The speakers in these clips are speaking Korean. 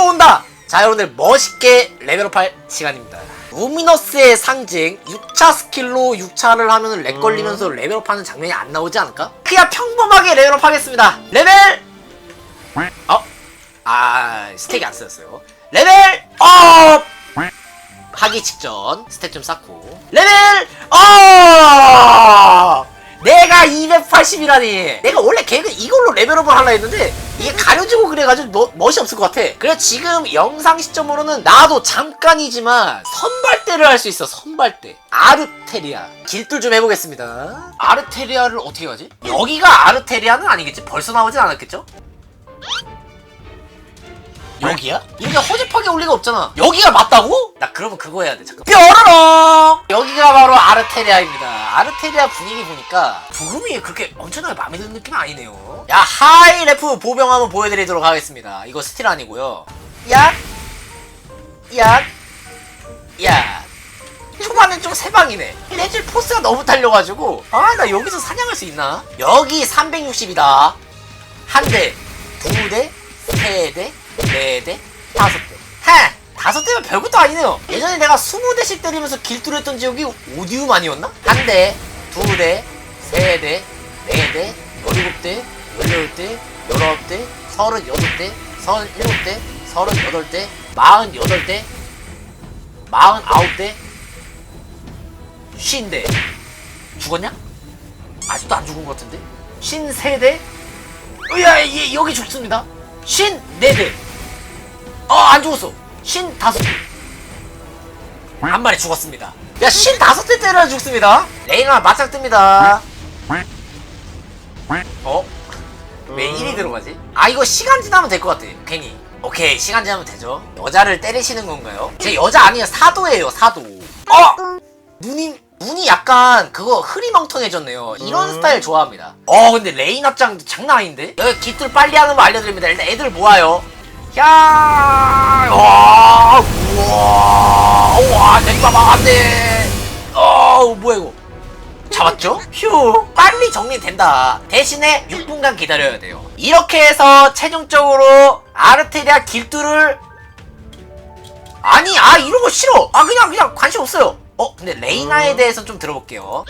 이거 온다! 자 여러분들 멋있게 레벨업할 시간입니다 루미너스의 상징 6차 스킬로 6차를 하면 렉 걸리면서 레벨업하는 장면이 안 나오지 않을까? 그냥 평범하게 레벨업 하겠습니다 레벨 어? 아 스택이 안 쓰였어요 레벨 업! 하기 직전 스택 좀 쌓고 레벨 업! 내가 280이라니 내가 원래 계획은 이걸로 레벨업을 하려 했는데 이게 가려지고 그래가지고 뭐- 멋이 없을 것 같아 그래 지금 영상 시점으로는 나도 잠깐이지만 선발대를 할 수 있어 선발대 아르테리아 길들 좀 해보겠습니다 아르테리아를 어떻게 가지? 여기가 아르테리아는 아니겠지? 벌써 나오진 않았겠죠? 여기야? 이렇게 허접하게 올 리가 없잖아. 여기가 맞다고? 나 그러면 그거 해야 돼. 잠깐. 뾰로롱! 여기가 바로 아르테리아입니다. 아르테리아 분위기 보니까 부금이 그렇게 엄청나게 마음에 드는 느낌은 아니네요. 야, 하이 레프 보병 한번 보여드리도록 하겠습니다. 이거 스틸 아니고요. 야, 야, 야. 초반엔 좀 세방이네. 레질 포스가 너무 달려가지고 아 나 여기서 사냥할 수 있나? 여기 360이다. 한 대, 두 대, 세 대, 네 대, 다섯 대. 해! 다섯 대면 별것도 아니네요. 예전에 내가 20대씩 때리면서 길뚫었던 지역이 오디움 아니었나? 한 대, 두 대, 세 대, 네 대, 열일곱 대, 열여덟 대, 열아홉 대, 서른여덟 대, 서른일곱 대, 서른여덟 대, 마흔여덟 대, 마흔아홉 대, 쉰 대. 죽었냐? 아직도 안 죽은 것 같은데? 쉰세 대? 으야, 얘 여기 죽습니다. 쉰네 대. 어, 안 죽었어. 쉰 다섯 대. 한 마리 죽었습니다. 야, 쉰 다섯 대 때려 죽습니다. 레이나 맞짱 뜹니다. 어? 왜 1이 들어가지? 아, 이거 시간 지나면 될 것 같아. 괜히. 오케이, 시간 지나면 되죠. 여자를 때리시는 건가요? 제 여자 아니에요. 사도예요, 사도. 어! 눈이, 눈이 약간 그거 흐리멍텅해졌네요. 이런 스타일 좋아합니다. 어, 근데 레인 합장도 장난 아닌데? 여기 깃들 빨리 하는 거 알려드립니다. 일단 애들 모아요. 야, 와, 우와, 우와, 내가 막았네. 어, 뭐야 이거? 잡았죠? 휴 빨리 정리된다. 대신에 6분간 기다려야 돼요. 이렇게 해서 최종적으로 아르테리아 길들을 아니 아 이런 거 싫어. 아 그냥 그냥 관심 없어요. 어 근데 레이나에 대해서 좀 들어볼게요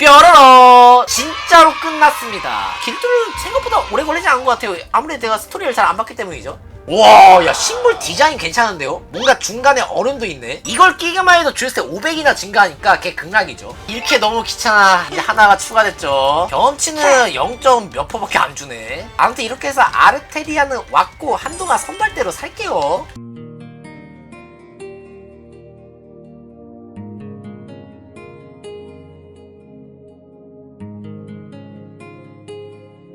뾰로로 진짜로 끝났습니다 길들은 생각보다 오래 걸리지 않은 것 같아요 아무래도 내가 스토리를 잘 안 봤기 때문이죠 와, 야, 식물 디자인 괜찮은데요? 뭔가 중간에 얼음도 있네? 이걸 끼기만 해도 주유세 500이나 증가하니까 걔 극락이죠. 이렇게 너무 귀찮아. 이제 하나가 추가됐죠. 경험치는 0. 몇 퍼밖에 안 주네. 아무튼 이렇게 해서 아르테리아는 왔고, 한동안 선발대로 살게요.